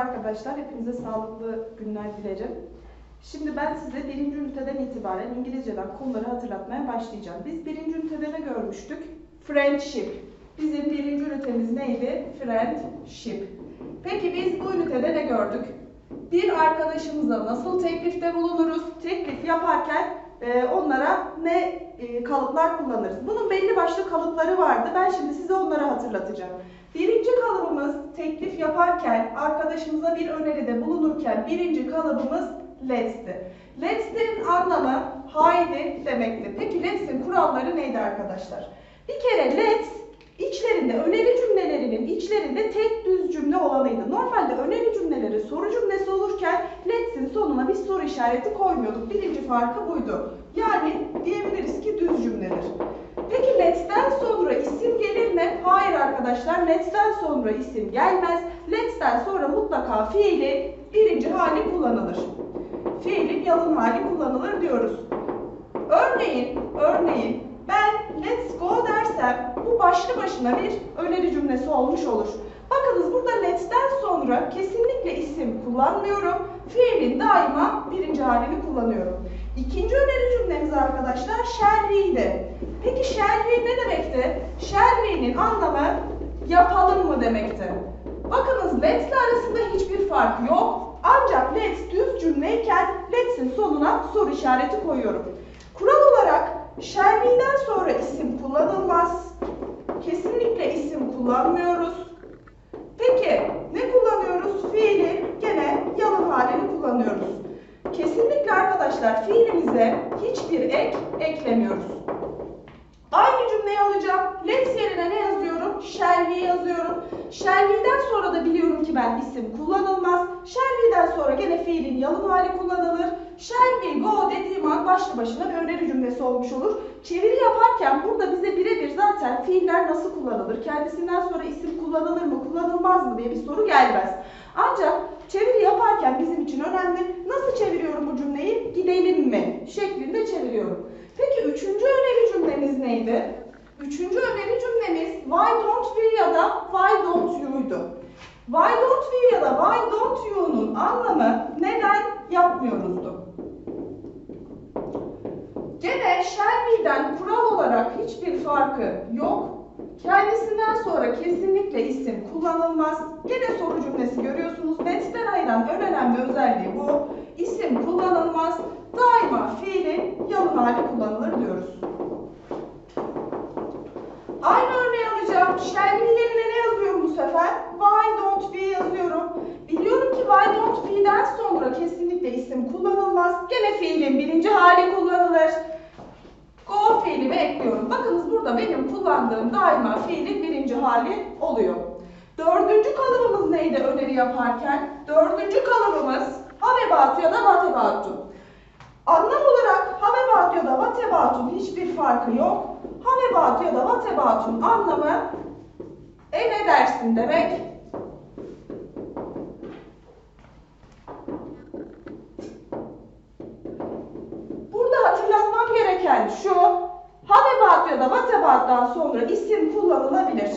arkadaşlar, hepinize sağlıklı günler dilerim. Şimdi ben size birinci üniteden itibaren İngilizceden konuları hatırlatmaya başlayacağım. Biz birinci ünitede ne görmüştük? Friendship. Bizim birinci ünitemiz neydi? Friendship. Peki biz bu ünitede ne gördük? Bir arkadaşımıza nasıl teklifte bulunuruz? Teklif yaparken e, onlara ne e, kalıplar kullanırız? Bunun belli başlı kalıpları vardı. Ben şimdi size onları hatırlatacağım. Birinci kalıbımız teklif yaparken, arkadaşımıza bir öneride bulunurken birinci kalıbımız let'sti. Let's'in anlamı haydi demekti. Peki let's'in kuralları neydi arkadaşlar? Bir kere let's içlerinde öneri cümlelerinin içlerinde tek düz cümle olanıydı. Normalde öneri cümleleri soru cümlesi olurken let's'in sonuna bir soru işareti koymuyorduk. Birinci farkı buydu. Yani diyebiliriz ki düz cümledir. Peki let'ten sonra isim gelir mi? Hayır arkadaşlar. Let'ten sonra isim gelmez. Let'ten sonra mutlaka fiilin birinci hali kullanılır. Fiilin yalın hali kullanılır diyoruz. Örneğin, örneğin ben let's go dersem bu başlı başına bir öneri cümlesi olmuş olur. Bakınız burada let'ten sonra kesinlikle isim kullanmıyorum. Fiilin daima birinci halini kullanıyorum. İkinci öneri cümlemiz arkadaşlar shall we'di. Peki shall we ne demekti? Shall we'nin anlamı yapalım mı demekti. Bakınız let's arasında hiçbir fark yok. Ancak let's düz cümleyken let's'in sonuna soru işareti koyuyorum. Kural olarak we'den sonra isim kullanılmaz. Kesinlikle isim kullanmıyoruz. Peki ne kullanıyoruz? Fiili gene yalın halini kullanıyoruz. Kesinlikle arkadaşlar fiilimize hiçbir ek eklemiyoruz. Aynı cümleyi alacağım. Let's yerine ne yazıyorum? Shall yazıyorum. Shall sonra da biliyorum ki ben isim kullanılmaz. Gene fiilin yalın hali kullanılır. Shall we go dediğim an başlı başına bir öneri cümlesi olmuş olur. Çeviri yaparken burada bize birebir zaten fiiller nasıl kullanılır? Kendisinden sonra isim kullanılır mı, kullanılmaz mı diye bir soru gelmez. Ancak çeviri yaparken bizim için önemli. Nasıl çeviriyorum bu cümleyi? Gidelim mi? şeklinde çeviriyorum. Peki üçüncü öneri cümlemiz neydi? Üçüncü öneri cümlemiz why don't we ya da why don't you'ydu. Why don't we ya da why don't you'nun anlamı neden yapmıyoruzdu. Gene shall kural olarak hiçbir farkı yok. Kendisinden sonra kesinlikle isim kullanılmaz. Gene soru cümlesi görüyorsunuz. Let'ten ayıran en önemli özelliği bu. İsim kullanılmaz. Daima fiilin yalın hali kullanılır diyoruz. Aynı örneği alacağım. Shall yerine ne yazıyorum bu sefer? Don't we yazıyorum. Biliyorum ki why don't we'den sonra kesinlikle isim kullanılmaz. Gene fiilin birinci hali kullanılır. Go fiilimi ekliyorum. Bakınız burada benim kullandığım daima fiilin birinci hali oluyor. Dördüncü kalıbımız neydi öneri yaparken? Dördüncü kalıbımız have about ya da what about'tu. Anlam olarak have about ya da what about'un hiçbir farkı yok. Have about ya da what about'un anlamı e ne dersin demek. Gereken şu, have about ya da what about'tan sonra isim kullanılabilir.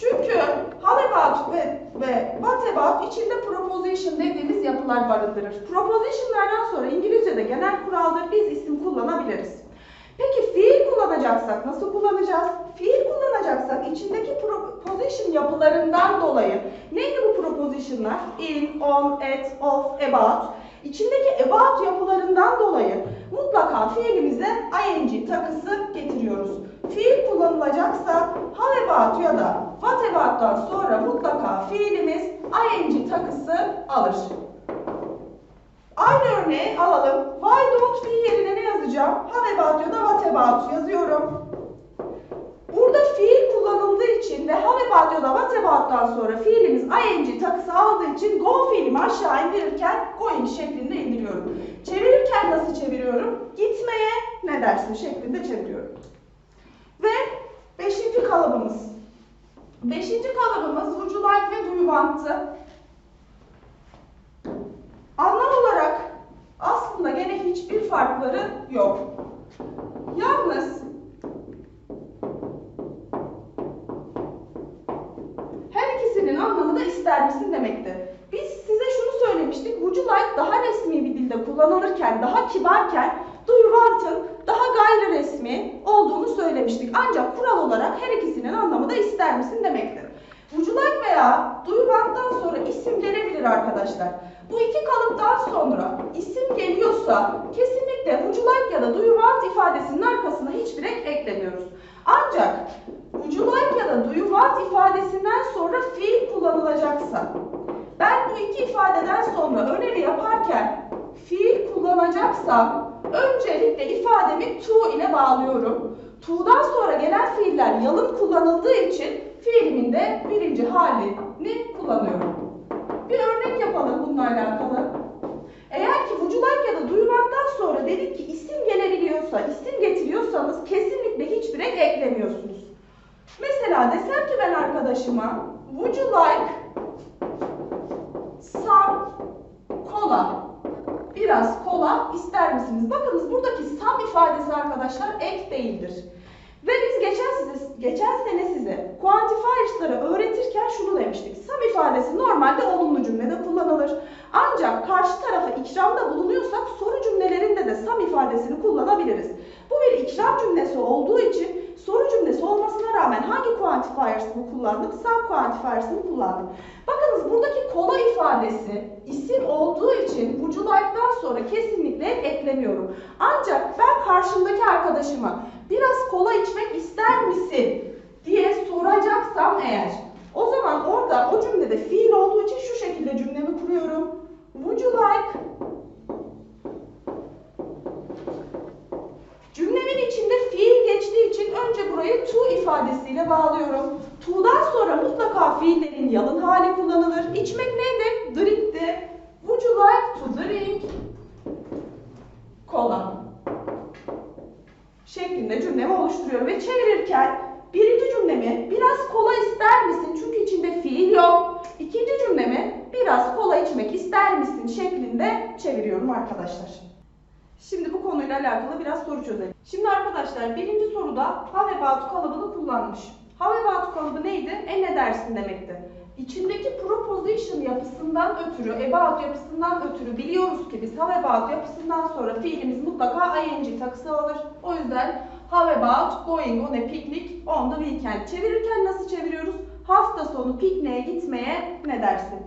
Çünkü have about ve, ve what about içinde proposition dediğimiz yapılar barındırır. Propositionlardan sonra İngilizce'de genel kuraldır biz isim kullanabiliriz. Peki fiil kullanacaksak nasıl kullanacağız? Fiil kullanacaksak içindeki proposition yapılarından dolayı neydi bu propositionlar? In, on, at, of, about. İçindeki about yapılarından dolayı mutlaka fiilimize ing takısı getiriyoruz. Fiil kullanılacaksa have about ya da what about'tan sonra mutlaka fiilimiz ing takısı alır. Aynı örneği alalım. Why don't we yerine ne yazacağım? Have about ya da what about yazıyorum. Burada fiil kullanıldığı için ve have about ya da sonra fiilimiz ing takısı aldığı için go fiilimi aşağı indirirken going şeklinde indiriyorum. Çevirirken nasıl çeviriyorum? Gitmeye ne dersin şeklinde çeviriyorum. Ve beşinci kalıbımız. Beşinci kalıbımız would like ve do you. Anlam olarak aslında gene hiçbir farkları yok. Yalnız anlamı da ister misin demekti. Biz size şunu söylemiştik, would you like daha resmi bir dilde kullanılırken, daha kibarken do you want'ın daha gayri resmi olduğunu söylemiştik. Ancak kural olarak her ikisinin anlamı da ister misin demektir. Would you like veya do you want'tan sonra isim gelebilir arkadaşlar. Bu iki kalıptan sonra isim geliyorsa kesinlikle would you like ya da do you want ifadesinin arkasına hiçbir ek eklemiyoruz. Ancak would you like da do ifadesinden sonra fiil kullanılacaksa ben bu iki ifadeden sonra öneri yaparken fiil kullanacaksam öncelikle ifademi to ile bağlıyorum. To'dan sonra gelen fiiller yalın kullanıldığı için fiilimin de birinci halini kullanıyorum. Bir örnek yapalım bununla alakalı. Eğer ki like ya da want'tan sonra dedik ki isim gelebiliyorsa, isim getiriyorsanız kesinlikle hiçbir ek eklemiyorsunuz. Mesela desem ki ben arkadaşıma would you like some kola. Biraz kola ister misiniz? Bakınız buradaki some ifadesi arkadaşlar ek değildir. Ve biz geçen size geçen sene size quantifiers'ları öğretirken şunu demiştik. Some ifadesi normalde olumlu cümlede kullanılır. Ancak karşı tarafa ikramda bulunuyorsak soru cümlelerinde de some ifadesini kullanabiliriz. Bu bir ikram cümlesi olduğu için soru cümlesi olmasına rağmen hangi quantifiers'ını kullandık? Some quantifiers'ını kullandık. Bakınız buradaki kola ifadesi isim olduğu için would like'dan sonra kesinlikle eklemiyorum. Ancak ben karşımdaki arkadaşıma biraz kola içmek ister misin diye soracaksam eğer o zaman orada o cümlede fiil olduğu için şu şekilde cümlemi kuruyorum. Would you like burayı to ifadesiyle bağlıyorum. To'dan sonra mutlaka fiillerin yalın hali kullanılır. İçmek neydi? Drink'ti. Would you like to drink cola? Şeklinde cümlemi oluşturuyorum ve çevirirken birinci cümlemi biraz kola ister misin? Çünkü içinde fiil yok. İkinci cümlemi biraz kola içmek ister misin? şeklinde çeviriyorum arkadaşlar. Şimdi bu konuyla alakalı biraz soru çözelim. Şimdi arkadaşlar birinci soruda have about kalıbını kullanmış. Have about kalıbı neydi? E ne dersin demekti. İçindeki proposition yapısından ötürü, about yapısından ötürü biliyoruz ki biz have about yapısından sonra fiilimiz mutlaka ing takısı alır. O yüzden have about going on a picnic on the weekend. Çevirirken nasıl çeviriyoruz? Hafta sonu pikniğe gitmeye ne dersin?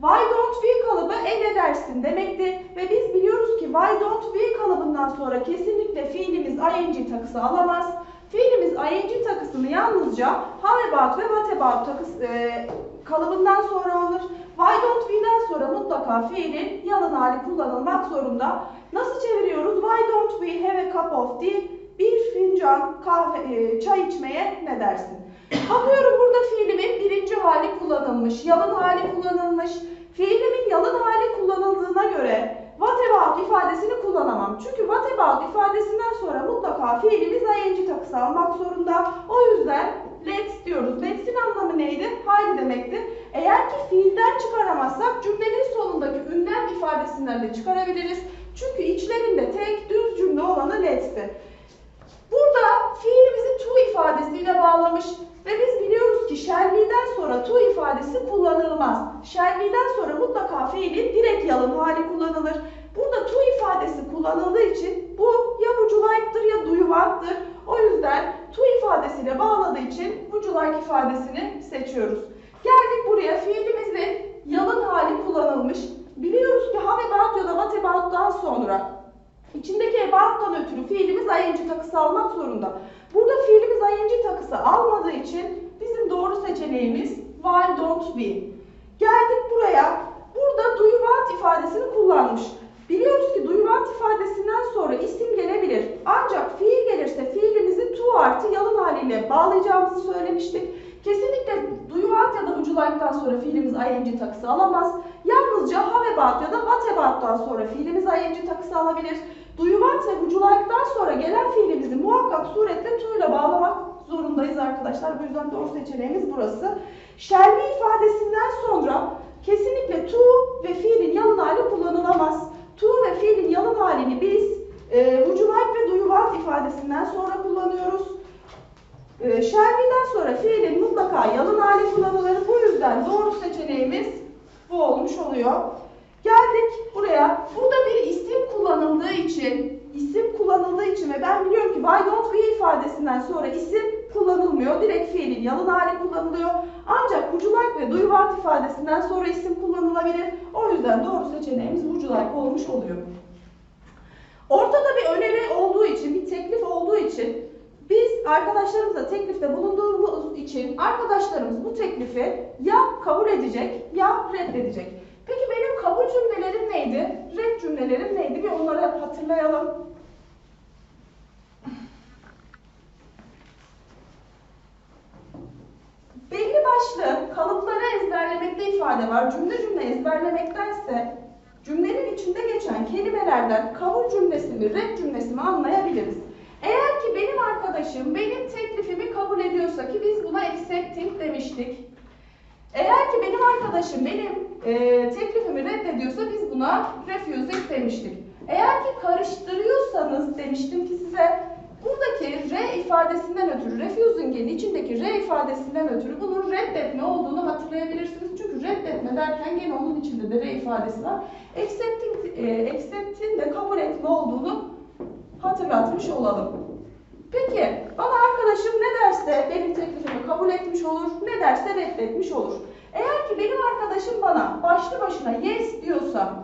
Why don't we kalıbı e ne dersin demekti ve biz biliyoruz ki why don't we kalıbından sonra kesinlikle fiilimiz ing takısı alamaz. Fiilimiz ing takısını yalnızca how about ve what about takısı, e, kalıbından sonra alır. Why don't we'den sonra mutlaka fiilin yalın hali kullanılmak zorunda. Nasıl çeviriyoruz? Why don't we have a cup of tea? Bir fincan kahve, e, çay içmeye ne dersin? Bakıyorum burada fiilimin hali kullanılmış, yalın hali kullanılmış. Fiilimin yalın hali kullanıldığına göre what about ifadesini kullanamam. Çünkü what about ifadesinden sonra mutlaka fiilimiz ing takısı almak zorunda. O yüzden let's diyoruz. Let's'in anlamı neydi? Haydi demekti. Eğer ki fiilden çıkaramazsak cümlenin sonundaki ünlem ifadesinden de çıkarabiliriz. Çünkü içlerinde tek düz cümle olanı let's'ti. Burada fiilimizi to ifadesiyle bağlamış ve biz biliyoruz ki shall we'den sonra to ifadesi kullanılmaz. Shall we'den sonra mutlaka fiilin direkt yalın hali kullanılır. Burada to ifadesi kullanıldığı için bu ya would you ya do you want'tır. O yüzden to ifadesiyle bağladığı için would you like ifadesini seçiyoruz. Geldik buraya fiilimizin yalın hali kullanılmış. Biliyoruz ki have about ya da what about'tan sonra İçindeki about'tan ötürü fiilimiz ing takısı almak zorunda. Burada fiilimiz ing takısı almadığı için bizim doğru seçeneğimiz why don't we. Geldik buraya. Burada do you want ifadesini kullanmış. Biliyoruz ki do you want ifadesinden sonra isim gelebilir. Ancak fiil gelirse fiilimizi to artı yalın haliyle bağlayacağımızı söylemiştik. Kesinlikle do ya da would sonra fiilimiz ing takısı alamaz. Yalnızca have about ya da what sonra fiilimiz ing takısı alabilir. Do ve would sonra gelen fiilimizi muhakkak surette to ile bağlamak zorundayız arkadaşlar. Bu yüzden doğru seçeneğimiz burası. Shall we ifadesinden sonra kesinlikle to ve fiilin yalın hali kullanılamaz. To ve fiilin yalın halini biz e, would ve do ifadesinden sonra kullanıyoruz. E, shall we'den sonra fiilin mutlaka yalın hali kullanılır. Bu yüzden doğru seçeneğimiz bu olmuş oluyor. Geldik buraya. Burada bir isim kullanıldığı için, isim kullanıldığı için ve ben biliyorum ki why ifadesinden sonra isim kullanılmıyor. Direkt fiilin yalın hali kullanılıyor. Ancak would like ve do you want ifadesinden sonra isim kullanılabilir. O yüzden doğru seçeneğimiz would like olmuş oluyor. Ortada bir öneri olduğu için, bir teklif olduğu için biz arkadaşlarımıza teklifte bulunduğumuz için arkadaşlarımız bu teklifi ya kabul edecek ya reddedecek. Peki benim kabul cümlelerim neydi? Red cümlelerim neydi? Bir onları hatırlayalım. Belli başlı kalıpları ezberlemekte ifade var. Cümle cümle ezberlemektense cümlenin içinde geçen kelimelerden kabul cümlesini, red cümlesini anlayabiliriz. Eğer ki benim arkadaşım benim teklifimi kabul ediyorsa ki biz buna accepting demiştik. Eğer ki benim arkadaşım benim e, teklifimi reddediyorsa biz buna refusing demiştik. Eğer ki karıştırıyorsanız demiştim ki size buradaki re ifadesinden ötürü, refusing'in içindeki re ifadesinden ötürü bunun reddetme olduğunu hatırlayabilirsiniz. Çünkü reddetme derken gene onun içinde de re ifadesi var. Accepting, e, accepting de kabul etme olduğunu hatırlatmış olalım. Peki bana arkadaşım ne derse benim teklifimi kabul etmiş olur, ne derse reddetmiş olur. Eğer ki benim arkadaşım bana başlı başına yes diyorsa,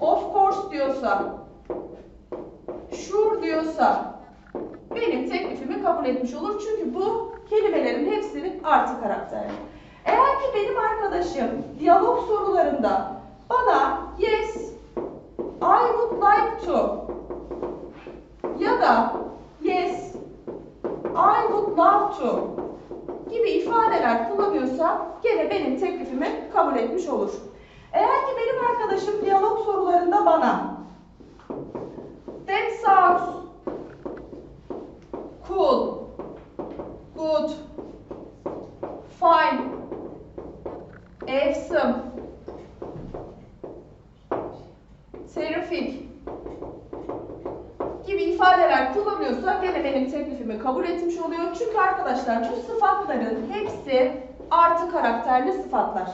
of course diyorsa, sure diyorsa benim teklifimi kabul etmiş olur. Çünkü bu kelimelerin hepsinin artı karakteri. Eğer ki benim arkadaşım diyalog sorularında bana yes, I would like to ya da yes, I would love to gibi ifadeler kullanıyorsa gene benim teklifimi kabul etmiş olur. Eğer ki benim arkadaşım diyalog sorularında bana that sounds cool, good, fine, awesome, terrific ifadeler kullanıyorsa gene benim teklifimi kabul etmiş oluyor. Çünkü arkadaşlar bu sıfatların hepsi artı karakterli sıfatlar.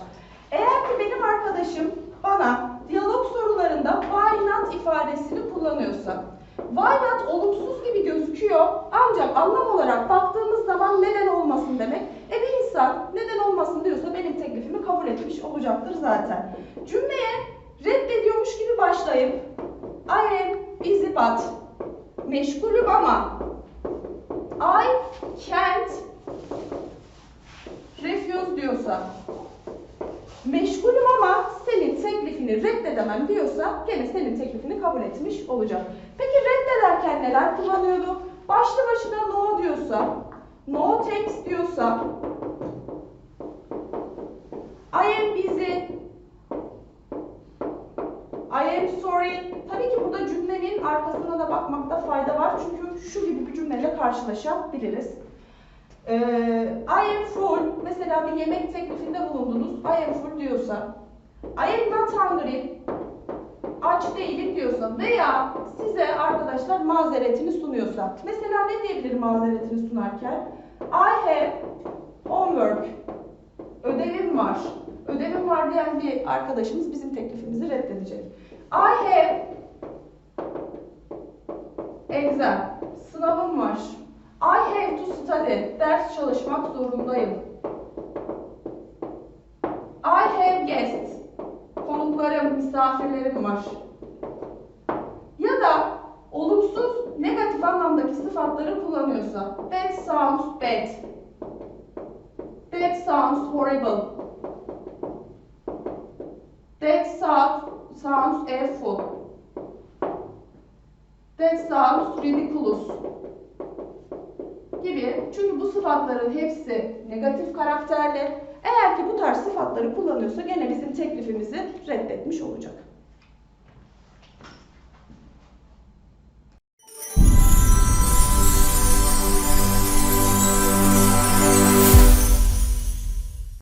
Eğer ki benim arkadaşım bana diyalog sorularında why not ifadesini kullanıyorsa, why not olumsuz gibi gözüküyor ancak anlam olarak baktığımız zaman neden olmasın demek. E bir insan neden olmasın diyorsa benim teklifimi kabul etmiş olacaktır zaten. Cümleye reddediyormuş gibi başlayıp I am busy but meşgulüm ama I can't refuse diyorsa meşgulüm ama senin teklifini reddedemem diyorsa gene senin teklifini kabul etmiş olacak. Peki reddederken neler kullanıyordu? Başlı başına no diyorsa, no thanks diyorsa, I am busy, I am sorry. Tabii ki burada cümlenin da bakmakta fayda var. Çünkü şu gibi bir cümleyle karşılaşabiliriz. Ee, I am full. Mesela bir yemek teklifinde bulundunuz. I am full diyorsa. I am not hungry. Aç değilim diyorsa veya size arkadaşlar mazeretini sunuyorsa. Mesela ne diyebilir mazeretini sunarken? I have homework. Ödevim var. Ödevim var diyen bir arkadaşımız bizim teklifimizi reddedecek. I have exam. Sınavım var. I have to study. Ders çalışmak zorundayım. I have guests. Konuklarım, misafirlerim var. Ya da olumsuz, negatif anlamdaki sıfatları kullanıyorsa that sounds bad. That sounds horrible. That sounds, sounds awful. That sounds ridiculous. Gibi. Çünkü bu sıfatların hepsi negatif karakterli. Eğer ki bu tarz sıfatları kullanıyorsa gene bizim teklifimizi reddetmiş olacak.